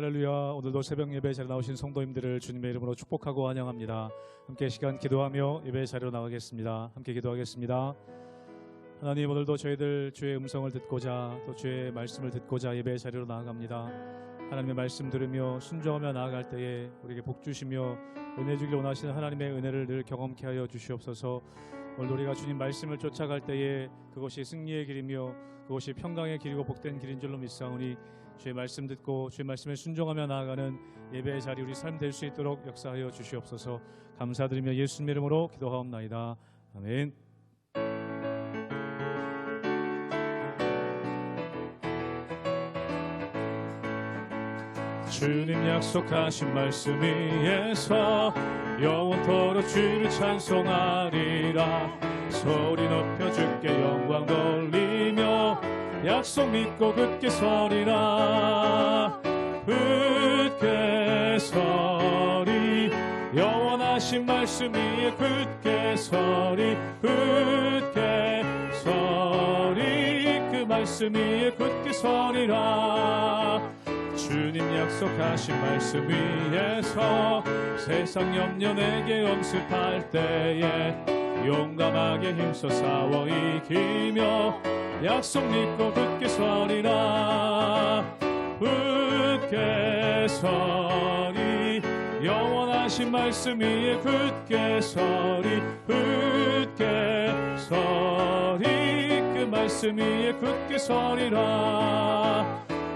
할렐루야. 오늘도 새벽 예배 자리에 나오신 성도님들을 주님의 이름으로 축복하고 환영합니다. 함께 시간 기도하며 예배 자리로 나가겠습니다. 함께 기도하겠습니다. 하나님 오늘도 저희들 주의 음성을 듣고자 또 주의 말씀을 듣고자 예배 자리로 나아갑니다. 하나님의 말씀 들으며 순종하며 나아갈 때에 우리에게 복 주시며 은혜 주길 원하시는 하나님의 은혜를 늘 경험케 하여 주시옵소서. 오늘 우리가 주님 말씀을 쫓아갈 때에 그것이 승리의 길이며 그것이 평강의 길이고 복된 길인 줄로 믿사오니 주의 말씀 듣고 주의 말씀에 순종하며 나아가는 예배의 자리 우리 삶 될 수 있도록 역사하여 주시옵소서. 감사드리며 예수님 이름으로 기도하옵나이다. 아멘. 주님 약속하신 말씀 위에서 영원토록 주를 찬송하리라 소리 높여 주께 영광 돌리며 약속 믿고 굳게 서리라. 굳게 서리. 영원하신 말씀 위에 굳게 서리. 굳게 서리. 그 말씀 위에 굳게 서리라. 주님 약속하신 말씀 위에서 세상 염려 내게 엄습할 때에 용감하게 힘써 싸워 이기며 약속 믿고 굳게 서리라 굳게 서리 영원하신 말씀 위에 굳게 서리 굳게 서리 그 말씀 위에 굳게 서리라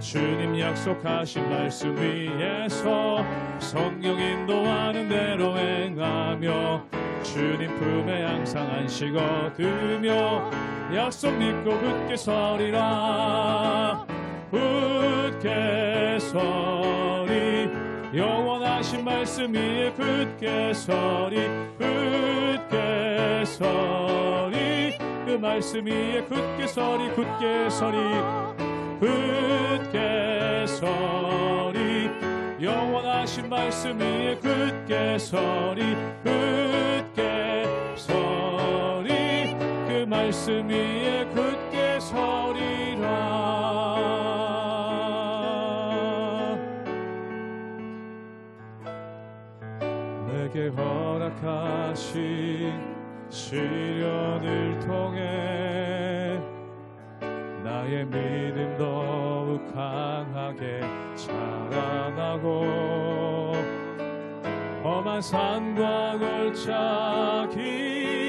주님 약속하신 말씀 위에서 성령 인도하는 대로 행하며 주님 품에 항상 안식 얻으며 약속 믿고 굳게 서리라. 굳게 서리. 영원하신 말씀 위에 굳게 서리. 굳게 서리. 그 말씀 위에 굳게 서리 굳게 서리 굳게 서리 영원하신 말씀 위에 굳게 서리 굳게 서리 그 말씀 위에 굳게 서리라. 내게 허락하신 시련을 통해 나의 믿음 더욱 강하게 자라나고 험한 산과 걸작이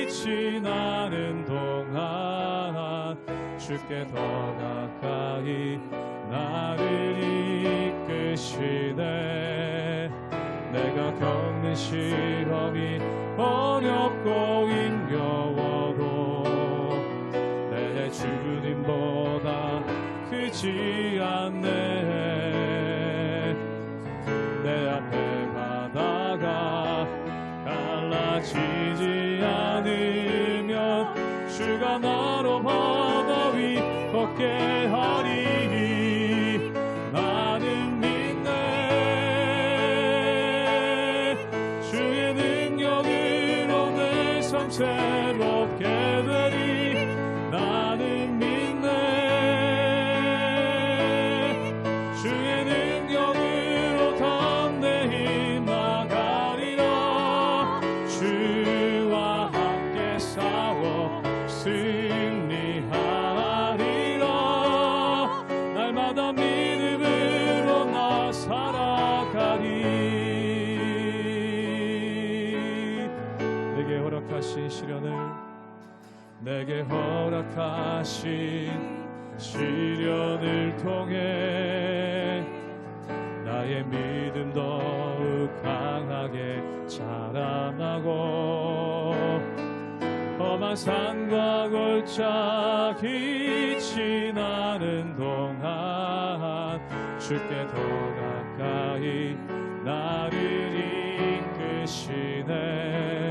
지나는 동안 주께 더 가까이 나를 이끄시네. 내가 겪는 시험이 어렵고 힘겨워도 내크 지 않네 허락하신 시련을 내게 허락하신 시련을 통해 나의 믿음 더욱 강하게 자라나고 험한 산과 걸작이 지나는 동안 주께 더 가까이 나를 이끄시네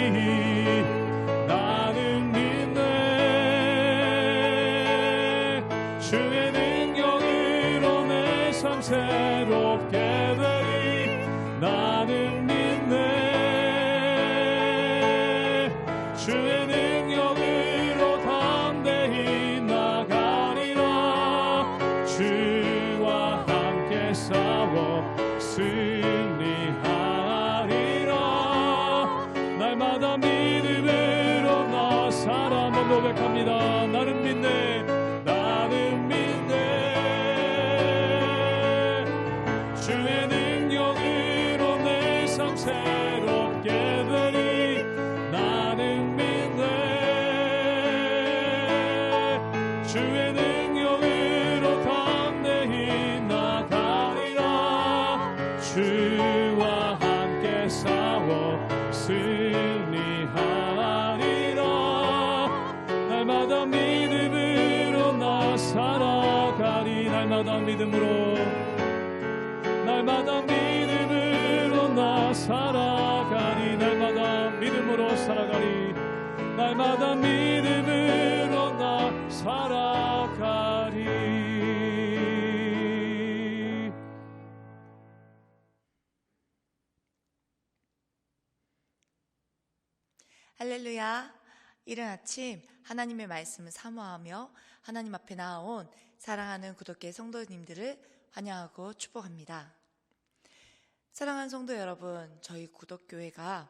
믿음으로 날마다 믿음으로 나 살아가리 날마다 믿음으로 살아가리 날마다 믿음으로 나 살아가리 할렐루야. 이른 아침 하나님의 말씀을 사모하며 하나님 앞에 나온 사랑하는 구독계 성도님들을 환영하고 축복합니다. 사랑하는 성도 여러분, 저희 구독교회가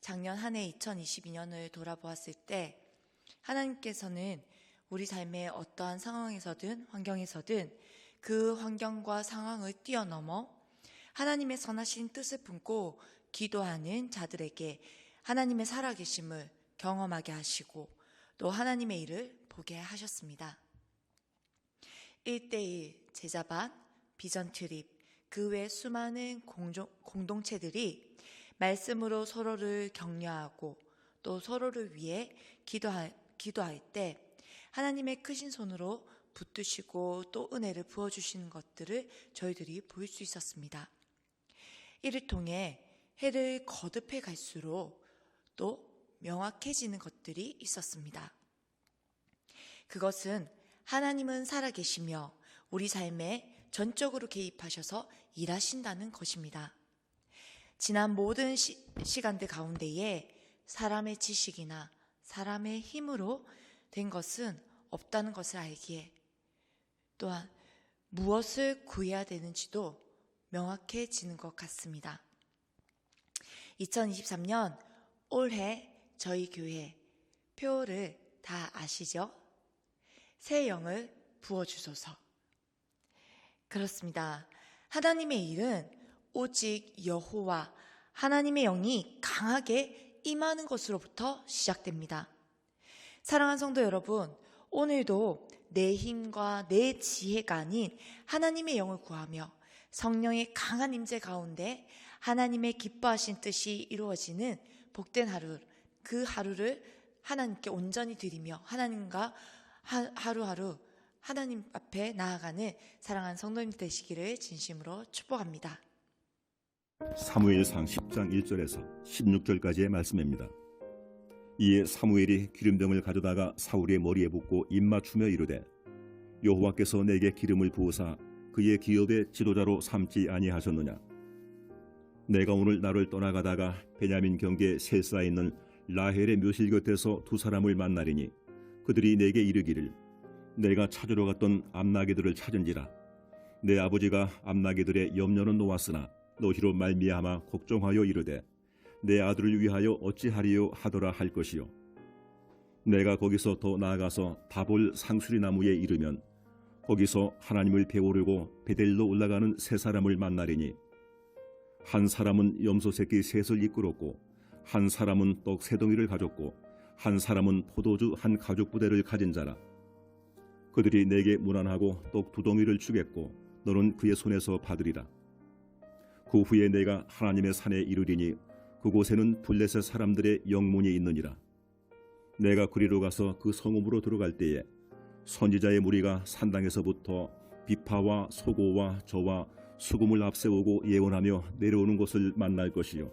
작년 한 해 2022년을 돌아보았을 때 하나님께서는 우리 삶의 어떠한 상황에서든 환경에서든 그 환경과 상황을 뛰어넘어 하나님의 선하신 뜻을 품고 기도하는 자들에게 하나님의 살아계심을 경험하게 하시고 또 하나님의 일을 보게 하셨습니다. 1대1 제자반, 비전 트립, 그 외 수많은 공종, 공동체들이 말씀으로 서로를 격려하고 또 서로를 위해 기도할, 기도할 때 하나님의 크신 손으로 붙드시고 또 은혜를 부어주시는 것들을 저희들이 볼 수 있었습니다. 이를 통해 해를 거듭해 갈수록 또 명확해지는 것들이 있었습니다. 그것은 하나님은 살아계시며 우리 삶에 전적으로 개입하셔서 일하신다는 것입니다. 지난 모든 시, 시간들 가운데에 사람의 지식이나 사람의 힘으로 된 것은 없다는 것을 알기에 또한 무엇을 구해야 되는지도 명확해지는 것 같습니다. 2023년 올해 저희 교회 표를 다 아시죠? 새 영을 부어주소서. 그렇습니다. 하나님의 일은 오직 여호와 하나님의 영이 강하게 임하는 것으로부터 시작됩니다. 사랑하는 성도 여러분, 오늘도 내 힘과 내 지혜가 아닌 하나님의 영을 구하며 성령의 강한 임재 가운데 하나님의 기뻐하신 뜻이 이루어지는 복된 하루, 그 하루를 하나님께 온전히 드리며 하나님과 하, 하루하루 하나님 앞에 나아가는 사랑하는 성도님 되시기를 진심으로 축복합니다. 사무엘상 10장 1절에서 16절까지의 말씀입니다. 이에 사무엘이 기름병을 가져다가 사울의 머리에 붓고 입맞추며 이르되 여호와께서 내게 기름을 부으사 그의 기업의 지도자로 삼지 아니하셨느냐 내가 오늘 나를 떠나가다가 베냐민 경계 셀사에 있는 라헬의 묘실 곁에서 두 사람을 만나리니 그들이 내게 이르기를 내가 찾으러 갔던 암나기들을 찾은지라. 내 아버지가 암나기들의 염려는 놓았으나 너희로 말미암아 걱정하여 이르되 내 아들을 위하여 어찌하리요 하더라 할 것이요. 내가 거기서 더 나아가서 다볼 상수리 나무에 이르면 거기서 하나님을 배우려고 베델로 올라가는 세 사람을 만나리니 한 사람은 염소 새끼 셋을 이끌었고 한 사람은 떡 세 덩이를 가졌고 한 사람은 포도주 한 가죽 부대를 가진 자라. 그들이 내게 무난하고 떡 두 덩이를 주겠고 너는 그의 손에서 받으리라. 그 후에 내가 하나님의 산에 이르리니 그곳에는 블레셋 사람들의 영문이 있느니라. 내가 그리로 가서 그 성읍으로 들어갈 때에 선지자의 무리가 산당에서부터 비파와 소고와 저와 수금을 앞세우고 예언하며 내려오는 것을 만날 것이요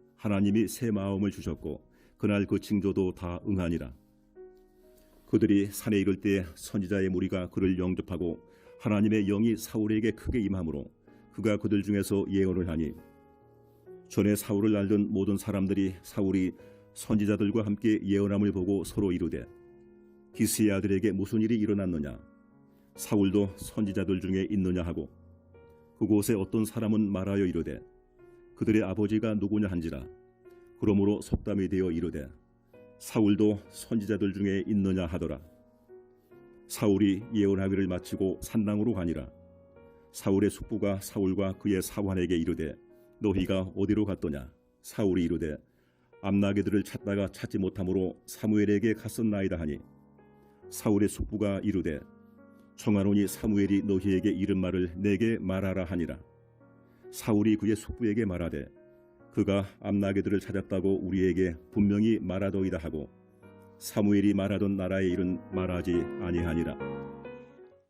하나님이 새 마음을 주셨고 그날 그 징조도 다 응하니라. 그들이 산에 이를 때 선지자의 무리가 그를 영접하고 하나님의 영이 사울에게 크게 임함으로 그가 그들 중에서 예언을 하니 전에 사울을 알던 모든 사람들이 사울이 선지자들과 함께 예언함을 보고 서로 이르되 기스의 아들에게 무슨 일이 일어났느냐 사울도 선지자들 중에 있느냐 하고 그곳에 어떤 사람은 말하여 이르되 그들의 아버지가 누구냐 한지라. 그러므로 속담이 되어 이르되 사울도 선지자들 중에 있느냐 하더라. 사울이 예언하기를 마치고 산당으로 가니라. 사울의 숙부가 사울과 그의 사환에게 이르되 너희가 어디로 갔더냐? 사울이 이르되 암나게들을 찾다가 찾지 못함으로 사무엘에게 갔었나이다 하니. 사울의 숙부가 이르되 청하노니 사무엘이 너희에게 이른 말을 내게 말하라 하니라 사울이 그의 숙부에게 말하되 그가 암나게들을 찾았다고 우리에게 분명히 말하더이다 하고 사무엘이 말하던 나라의 일은 말하지 아니하니라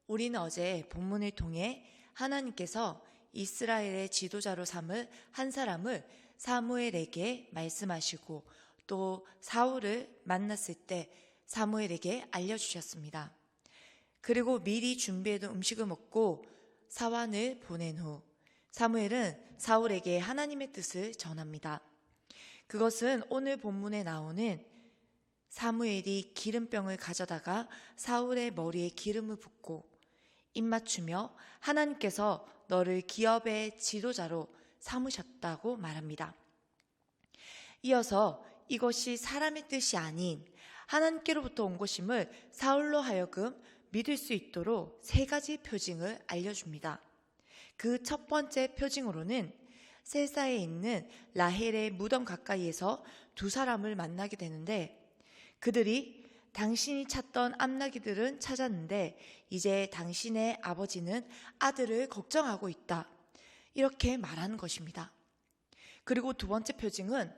우리는 어제 본문을 통해 하나님께서 이스라엘의 지도자로 삼을 한 사람을 사무엘에게 말씀하시고 또 사울을 만났을 때 사무엘에게 알려주셨습니다. 그리고 미리 준비해둔 음식을 먹고 사환을 보낸 후 사무엘은 사울에게 하나님의 뜻을 전합니다. 그것은 오늘 본문에 나오는 사무엘이 기름병을 가져다가 사울의 머리에 기름을 붓고 입맞추며 하나님께서 너를 기업의 지도자로 삼으셨다고 말합니다. 이어서 이것이 사람의 뜻이 아닌 하나님께로부터 온 것임을 사울로 하여금 믿을 수 있도록 세 가지 표징을 알려줍니다. 그 첫 번째 표징으로는 세사에 있는 라헬의 무덤 가까이에서 두 사람을 만나게 되는데 그들이 당신이 찾던 암나기들은 찾았는데 이제 당신의 아버지는 아들을 걱정하고 있다. 이렇게 말하는 것입니다. 그리고 두 번째 표징은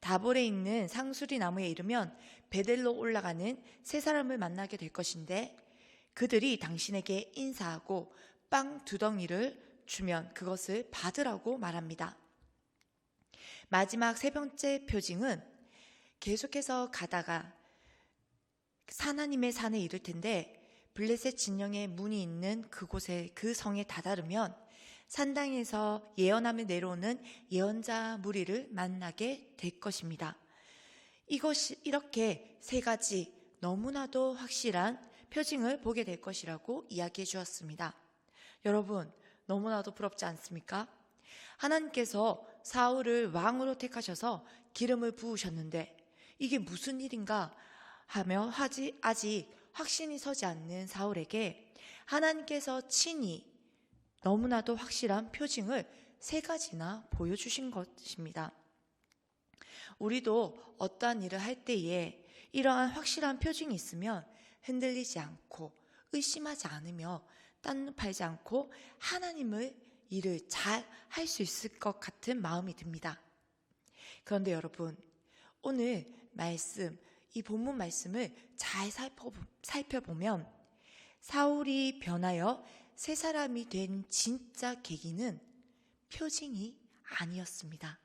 다볼에 있는 상수리 나무에 이르면 베델로 올라가는 세 사람을 만나게 될 것인데 그들이 당신에게 인사하고 빵 두 덩이를 주면 그것을 받으라고 말합니다. 마지막 세 번째 표징은 계속해서 가다가 사나님의 산에 이를 텐데 블레셋 진영의 문이 있는 그곳에 그 성에 다다르면 산당에서 예언함을 내려오는 예언자 무리를 만나게 될 것입니다. 이것이 이렇게 세 가지 너무나도 확실한 표징을 보게 될 것이라고 이야기해 주었습니다. 여러분, 너무나도 부럽지 않습니까? 하나님께서 사울을 왕으로 택하셔서 기름을 부으셨는데 이게 무슨 일인가 하며 하지 아직 확신이 서지 않는 사울에게 하나님께서 친히 너무나도 확실한 표징을 세 가지나 보여주신 것입니다. 우리도 어떠한 일을 할 때에 이러한 확실한 표징이 있으면 흔들리지 않고 의심하지 않으며 딴 팔지 않고 하나님을 일을 잘 할 수 있을 것 같은 마음이 듭니다. 그런데 여러분, 오늘 말씀, 이 본문 말씀을 잘 살펴보면 사울이 변하여 새 사람이 된 진짜 계기는 표징이 아니었습니다.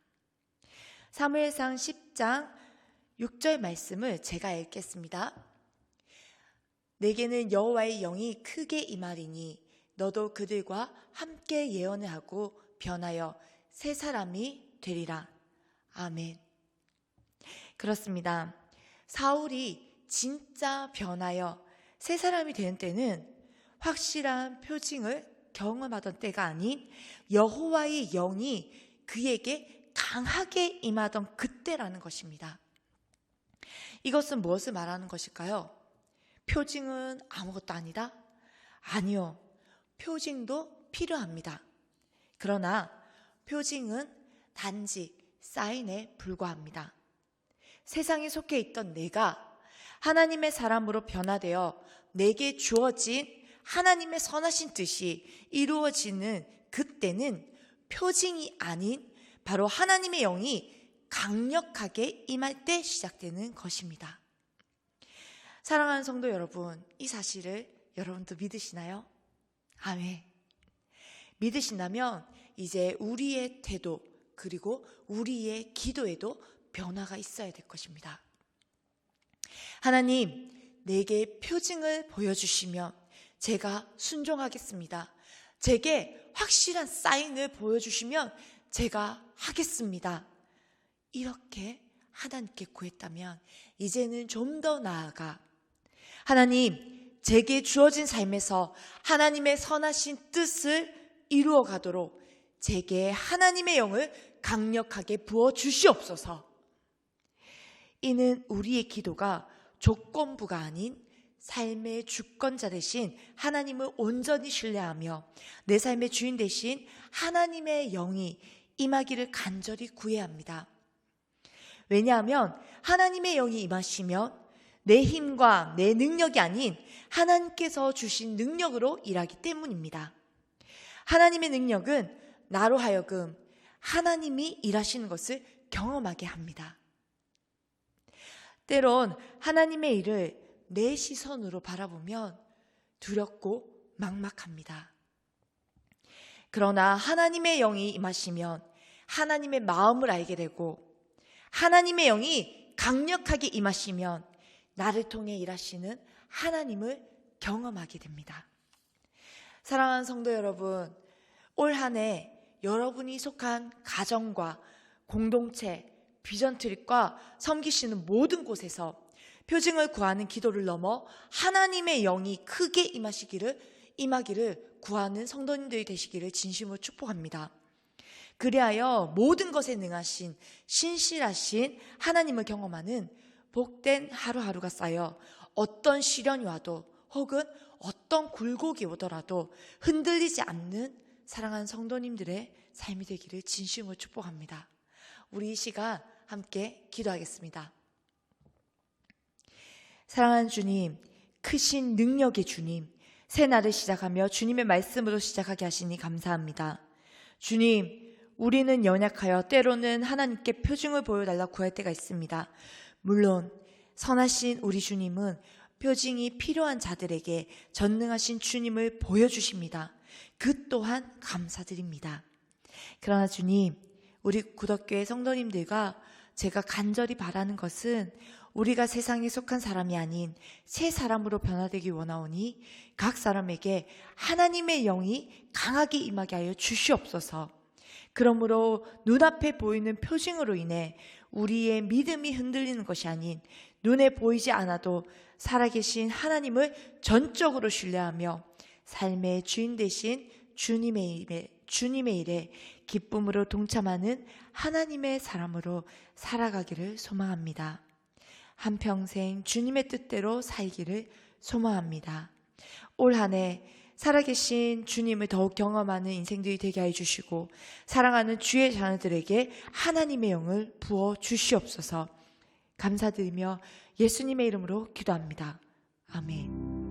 사무엘상 10장 6절 말씀을 제가 읽겠습니다. 내게는 여호와의 영이 크게 임하리니 너도 그들과 함께 예언을 하고 변하여 새 사람이 되리라. 아멘. 그렇습니다. 사울이 진짜 변하여 새 사람이 되는 때는 확실한 표징을 경험하던 때가 아닌 여호와의 영이 그에게 강하게 임하던 그때라는 것입니다. 이것은 무엇을 말하는 것일까요? 표징은 아무것도 아니다? 아니요. 표징도 필요합니다. 그러나 표징은 단지 사인에 불과합니다. 세상에 속해 있던 내가 하나님의 사람으로 변화되어 내게 주어진 하나님의 선하신 뜻이 이루어지는 그때는 표징이 아닌 바로 하나님의 영이 강력하게 임할 때 시작되는 것입니다. 사랑하는 성도 여러분, 이 사실을 여러분도 믿으시나요? 아멘. 믿으신다면 이제 우리의 태도 그리고 우리의 기도에도 변화가 있어야 될 것입니다. 하나님, 내게 표징을 보여주시면 제가 순종하겠습니다. 제게 확실한 사인을 보여주시면 제가 하겠습니다. 이렇게 하나님께 구했다면 이제는 좀 더 나아가 하나님, 제게 주어진 삶에서 하나님의 선하신 뜻을 이루어 가도록 제게 하나님의 영을 강력하게 부어 주시옵소서. 이는 우리의 기도가 조건부가 아닌 삶의 주권자 대신 하나님을 온전히 신뢰하며 내 삶의 주인 대신 하나님의 영이 임하기를 간절히 구해야 합니다. 왜냐하면 하나님의 영이 임하시면 내 힘과 내 능력이 아닌 하나님께서 주신 능력으로 일하기 때문입니다. 하나님의 능력은 나로 하여금 하나님이 일하시는 것을 경험하게 합니다. 때론 하나님의 일을 내 시선으로 바라보면 두렵고 막막합니다. 그러나 하나님의 영이 임하시면 하나님의 마음을 알게 되고 하나님의 영이 강력하게 임하시면 나를 통해 일하시는 하나님을 경험하게 됩니다. 사랑하는 성도 여러분, 올 한 해 여러분이 속한 가정과 공동체, 비전 트립과 섬기시는 모든 곳에서 표징을 구하는 기도를 넘어 하나님의 영이 크게 임하시기를 임하기를 구하는 성도님들이 되시기를 진심으로 축복합니다. 그리하여 모든 것에 능하신 신실하신 하나님을 경험하는 복된 하루하루가 쌓여 어떤 시련이 와도 혹은 어떤 굴곡이 오더라도 흔들리지 않는 사랑하는 성도님들의 삶이 되기를 진심으로 축복합니다. 우리 이 시간 함께 기도하겠습니다. 사랑하는 주님, 크신 능력의 주님, 새 날을 시작하며 주님의 말씀으로 시작하게 하시니 감사합니다. 주님, 우리는 연약하여 때로는 하나님께 표징을 보여달라 구할 때가 있습니다. 물론 선하신 우리 주님은 표징이 필요한 자들에게 전능하신 주님을 보여주십니다. 그 또한 감사드립니다. 그러나 주님, 우리 구덕교회 성도님들과 제가 간절히 바라는 것은 우리가 세상에 속한 사람이 아닌 새 사람으로 변화되기 원하오니 각 사람에게 하나님의 영이 강하게 임하게 하여 주시옵소서. 그러므로 눈앞에 보이는 표징으로 인해 우리의 믿음이 흔들리는 것이 아닌 눈에 보이지 않아도 살아계신 하나님을 전적으로 신뢰하며 삶의 주인 되신 주님의 일에, 주님의 일에 기쁨으로 동참하는 하나님의 사람으로 살아가기를 소망합니다. 한평생 주님의 뜻대로 살기를 소망합니다. 올 한해 살아계신 주님을 더욱 경험하는 인생들이 되게 해 주시고 사랑하는 주의 자녀들에게 하나님의 영을 부어 주시옵소서 감사드리며 예수님의 이름으로 기도합니다. 아멘.